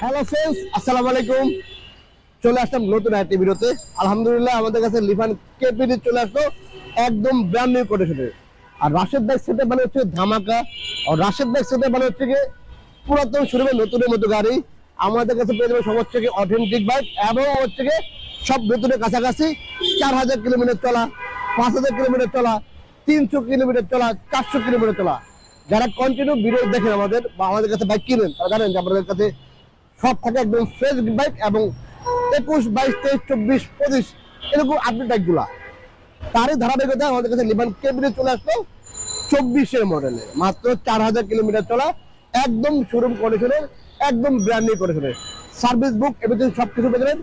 Hello friends আসসালামু আলাইকুম চলে আসলাম নতুন একটি ভিডিওতে। আলহামদুলিল্লাহ, আমাদের কাছে লিফান কেপিটি চলে আসলো একদম ব্র্যান্ড নিউ কন্ডিশনে আর রাশেদ বাইক সেটে মানে হচ্ছে ধামাকা। আর রাশেদ বাইক সেটে মানে হচ্ছে কি, পুরাতন শোরুমে নতুনের মতো গাড়ি। আমাদের কাছে পেয়ে যাবে সব হচ্ছে অথেন্টিক বাইক এবং হচ্ছে কি সব নতুনের কাছাকাছি। চার হাজার কিলোমিটার চলা, পাঁচ হাজার কিলোমিটার চলা, তিনশো কিলোমিটার চলা, চারশো কিলোমিটার চলা। যারা কন্টিনিউ ভিডিও দেখেন আমাদের বা আমাদের কাছে বাইক কিনেন, তারা জানেন যে আমাদের কাছে সব থাকে একদম ফ্রেশ বাইক এবং একুশ, বাইশ, তেইশ, চব্বিশ, পঁচিশ, এরকম আপডেট বাইকগুলা তারই ধারাবাহিকতা আমাদের কাছে লিবান কেবিনে চলে আসলো চব্বিশের মডেলে মাত্র চার হাজার কিলোমিটার চলা, একদম শোরুম কন্ডিশনের একদম ব্র্যান্ড নিউ কন্ডিশনের সার্ভিস বুক এভরিথিং সব কিছু পেয়ে যাবেন।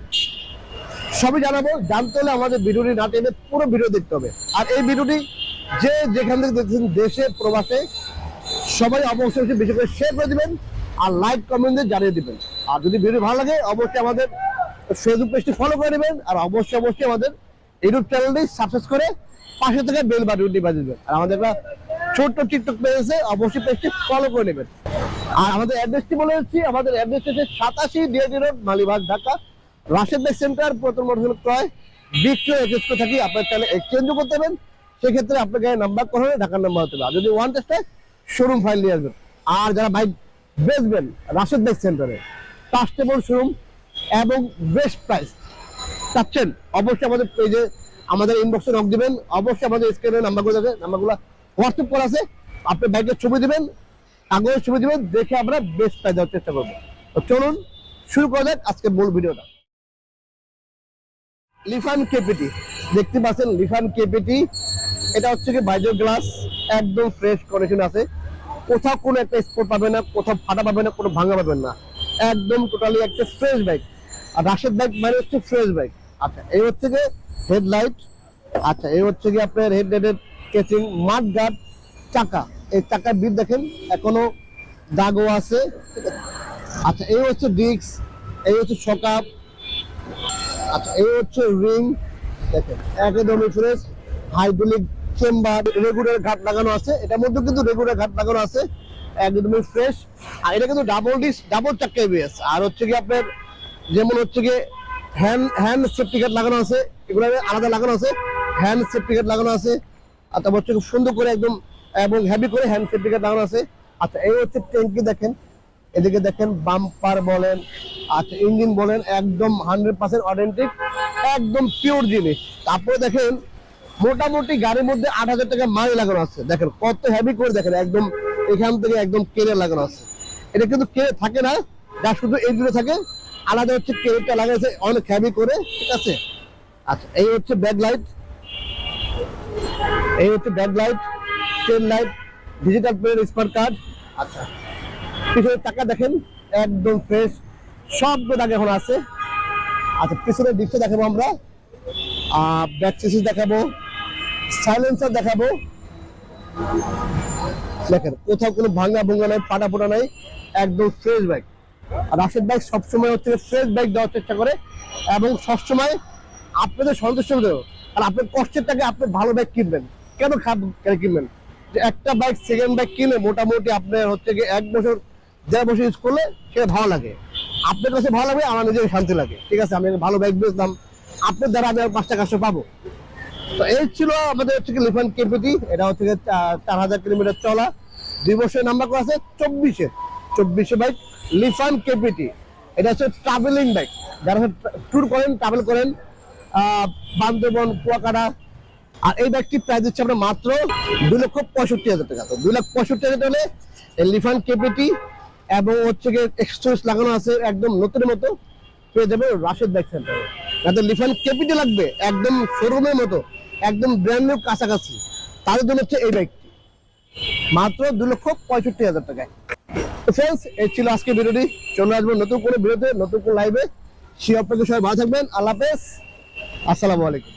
সবই জানাব, জানতে হলে আমাদের ভিডিওটি না টেনে পুরো ভিডিও দেখতে হবে। আর এই ভিডিওটি যে যেখান থেকে দেখছেন দেশে, প্রবাসে, সবাই অবশ্যই বেশি করে শেয়ার করে দিবেন আর লাইক কমেন্টে জানিয়ে দিবেন। আর যদি ভিডিও ভালো লাগে, অবশ্যই আমাদের ফেসবুক পেজটি ফলো করে নেবেন, আর অবশ্যই অবশ্যই আমাদের ইউটিউব চ্যানেলটি সাবস্ক্রাইব করে পাশে থেকে বেল বাটনটি বাজিয়ে দেবেন। আর আমাদের একটা ছোট্ট টিকটক পেজ আছে, অবশ্যই পেজটি ফলো করে নেবেন। আর আমাদের অ্যাড্রেসটি বলে দিচ্ছি, আমাদের অ্যাড্রেস হচ্ছে সাতাশি ডিএডি রোড মালিবাগ, ঢাকা। রাশেদ বেগ সেন্টার প্রথম মোটরসাইকেল ক্রয়। বিক্রয় এক্সচেঞ্জ করে থাকি, আপনার চাইলে এক্সচেঞ্জও করতে পারবেন সেক্ষেত্রে আপনাকে নাম্বার করা ঢাকার নাম্বার হতে হবে। আর যদি ওয়ান টেস্টে শোরুম ফাইল নিয়ে আসবেন। আর যারা বাইক বেচবেন, রাশেদ বেগ সেন্টারে কাস্টেবল শোরুম এবং বেস্ট প্রাইস চাচ্ছেন। অবশ্যই আমাদের পেজে আমাদের ইনবক্সে নক দিবেন। অবশ্যই আমাদের স্ক্রিনে নাম্বারগুলো আছে। নাম্বারগুলো হোয়াটসঅ্যাপ করা আছে। আপনি বাইকের ছবি দিবেন, কাগজের ছবি দিবেন, দেখে আমরা বেস্ট প্রাইস দেওয়ার চেষ্টা করব। তো চলুন, শুরু করা যাক আজকের মূল ভিডিওটা। লিফান কেপিটি দেখতে পাচ্ছেন লিফান কেপিটি এটা হচ্ছে কি বাইজো গ্লাস একদম ফ্রেশ কন্ডিশন আছে। কোথাও কোনো একটা স্পট পাবে না, কোথাও ফাটা পাবে না, কোনো ভাঙা পাবেন না। একদম টোটালি একটা ফ্রেশ বাইক আর রাশেদ বাইক মানে হচ্ছে ফ্রেশ বাইক আচ্ছা এই হচ্ছে কি হেডলাইট আচ্ছা এই হচ্ছে কি আপনার হেড লাইটের কেচিং মাঠ গার্ড চাকা। এই চাকার বিট দেখেন, এখনও দাগও আছে আচ্ছা এই হচ্ছে ডিস্ক, এই হচ্ছে সকাপ আচ্ছা এই হচ্ছে রিং দেখেন, একদমই ফ্রেশ হাইড্রোলিক চেম্বার রেগুলার ঘাট লাগানো আছে। এটার মধ্যে কিন্তু রেগুলার ঘাট লাগানো আছে। একদমই ফ্রেশ আর এটা কিন্তু ডাবল ডিস ডাবল চাক্কা এবিএস আর হচ্ছে কি আপনার যেমন হচ্ছে কি হ্যান্ড হ্যান্ড সেফটি গার্ড লাগানো আছে এগুলো আলাদা লাগানো আছে। হ্যান্ড সেফটি গার্ড লাগানো আছে। আর তারপর হচ্ছে খুব সুন্দর করে একদম, এবং হেভি করে হ্যান্ড সেফটি গার্ড লাগানো আছে। আচ্ছা এই হচ্ছে ট্যাঙ্কি দেখেন। এদিকে দেখেন বাম্পার বলেন আচ্ছা ইঞ্জিন বলেন, একদম হান্ড্রেড পার্সেন্ট অথেন্টিক একদম পিওর জিনিস। তারপরে দেখেন, মোটামুটি গাড়ির মধ্যে আট হাজার টাকা মাইল লাগানো আছে। দেখেন কত হেভি করে দেখেন, একদম এখান থেকে একদম কেড়ে লাগানো আছে। এটা কিন্তু কেড়ে থাকে না, যা শুধু এই দূরে থাকে। আলাদা হচ্ছে কেড়েটা লাগানো অনেক হেভি করে, ঠিক আছে? আচ্ছা এই হচ্ছে ব্যাক লাইট এই হচ্ছে back light tail light digital plate smart card আচ্ছা পিছনের টাকা দেখেন, একদম ফ্রেশ সব দাগ এখন আছে। আচ্ছা পিছনের দিকটা দেখাবো আমরা। ব্যাক চেসিস দেখাবো সাইলেন্সার দেখাবো। দেখেন, কোথাও কোনো ভাঙা ভুঙ্গা নাই ফাটা ফোটা নাই, একদম ফ্রেশ বাইক আর রাশেদ বাইক সবসময় হচ্ছে ফ্রেশ বাইক দেওয়ার চেষ্টা করে এবং সবসময় আপনাদের সন্তুষ্ট হতে হবে। আর আপনার কষ্টের টাকা আপনি ভালো বাইক কিনবেন। কেন খারাপ কিনবেন? যে একটা বাইক সেকেন্ড বাইক কিনে মোটামুটি আপনার হচ্ছে গিয়ে এক বছর, দেড় বছর ইউজ করলে সেটা ভালো লাগে। আপনার কাছে ভালো লাগবে, আমার নিজের শান্তি লাগে। ঠিক আছে, আমি ভালো বাইক বেচলাম। আপনার দ্বারা আমি আর পাঁচটা কাজটা পাবো। তো এই ছিল আমাদের হচ্ছে লিফান কেপিটি এটা হচ্ছে চার হাজার কিলোমিটার চলা। দুই বছরের নাম্বার আছে চব্বিশে। চব্বিশে বাইক লিফান কেপিটি এটা হচ্ছে ট্রাভেলিং বাইক যারা ট্যুর করেন ট্রাভেল করেন বান্দরবন, কুয়াকাটা, আর এই বাইকটি প্রাইস দিচ্ছে আমরা মাত্র দুই লক্ষ পঁয়ষট্টি হাজার টাকা। তো দুই লাখ পঁয়ষট্টি হাজার টাকা লিফান কেপিটি এবং হচ্ছে গিয়ে এক্সচেঞ্জ লাগানো আছে একদম নতুনের মতো। পেয়ে যাবে রাশেদ বাইক সেন্টারে যাদের লিফান কেপিটি লাগবে একদম শোরুমের মতো। একদম ব্র্যান্ড নিউ কাছাকাছি। তাদের জন্য হচ্ছে এই বাইকটি মাত্র দু লক্ষ পঁয়ষট্টি হাজার টাকায়। ফ্রেন্ডস এই ছিল আজকে ভিডিওটি। চলে আসব নতুন করে ভিডিওতে, নতুন করে লাইভে সে আপনাকে সবাই ভালো থাকবেন। আল্লাহ হাফেজ। আসসালামু আলাইকুম।